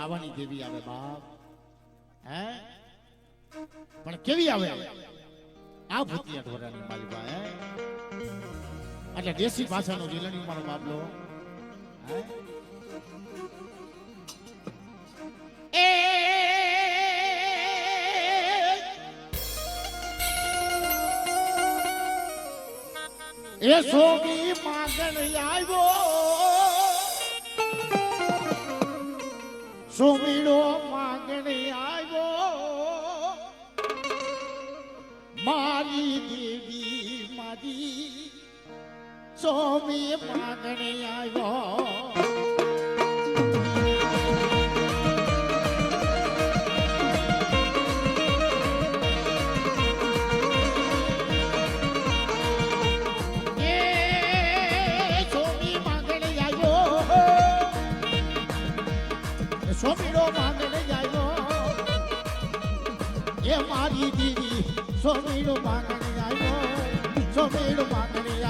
બાવાની દેવી આવે બાપ. હે? પણ કેવી આવે? આ ભૂતિયા ઢોરાની માલિકા હે? એટલે દેશી ભાષાનો જીલણી મારો બાબલો એ એ સોગી માગણ આવ્યો. સોમીડો માંગણી આવ્યો. મારી દેવી મારી સોમી માંગણી આવ્યો. સોમીડો માંગણ આવ્યો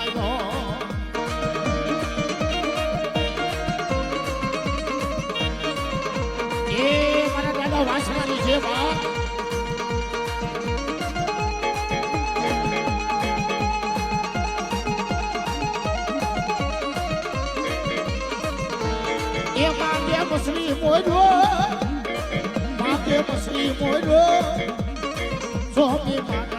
આવ્યો. મસલી મોજો સોમી માંગણી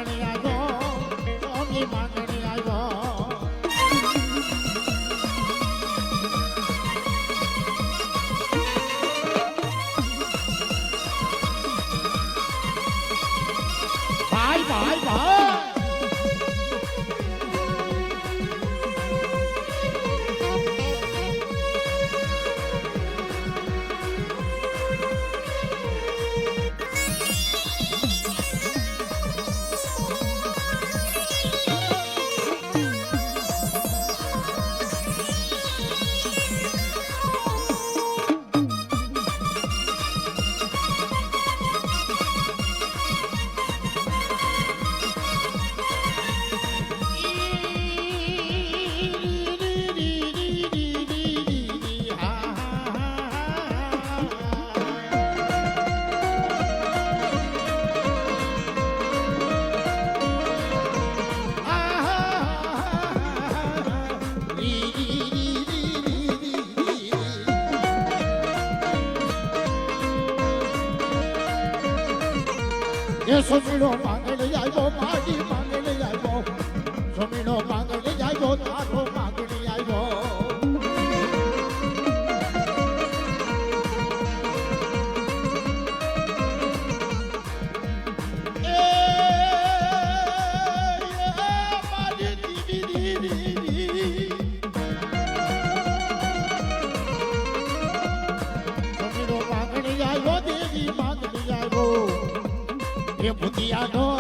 એ સોમીનો માંગણી આવ્યો મારી માંગણી આવ્યો સમીણો માંગણી આવ્યો તારો માંગણી આવ્યો એ એ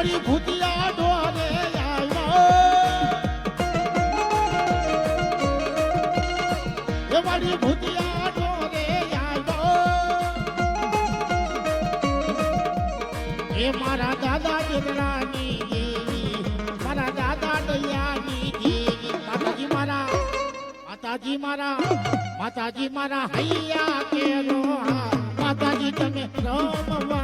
મારી ભૂતિયા ઢોરે આવ્યો એ મારી ભૂતિયા ઢોરે આવ્યો એ મારા દાદા દીકરાની દેવી, મારા દાદા દયાની દેવી. માતાજી મારા માતાજી મારા માતાજી મારા હૈયા કેરો માતાજી તમે રમવાની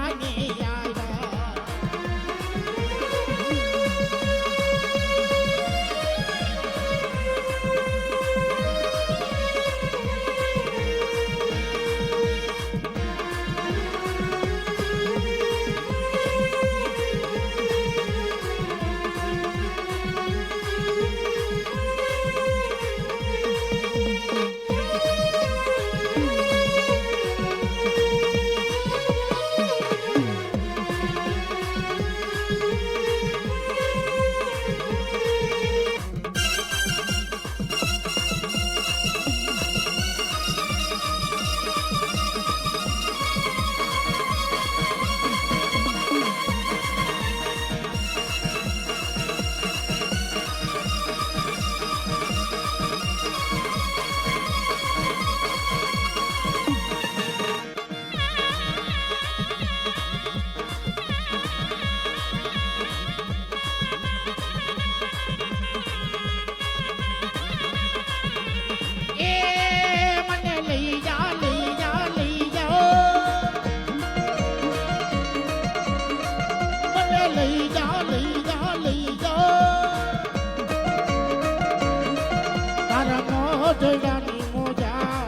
તારા મોઢવાની મોજા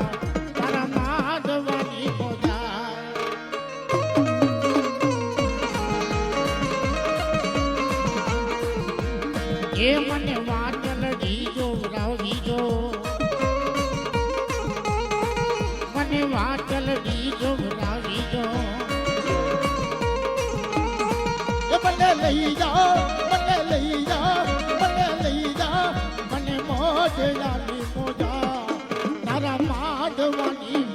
તારા માધવાની મોજા એ મને વાટલડી જો રાવજી મને વાટલડી જો રાવજી એ મને લઈ જા મોજ જાની મોજા તારા માધવાની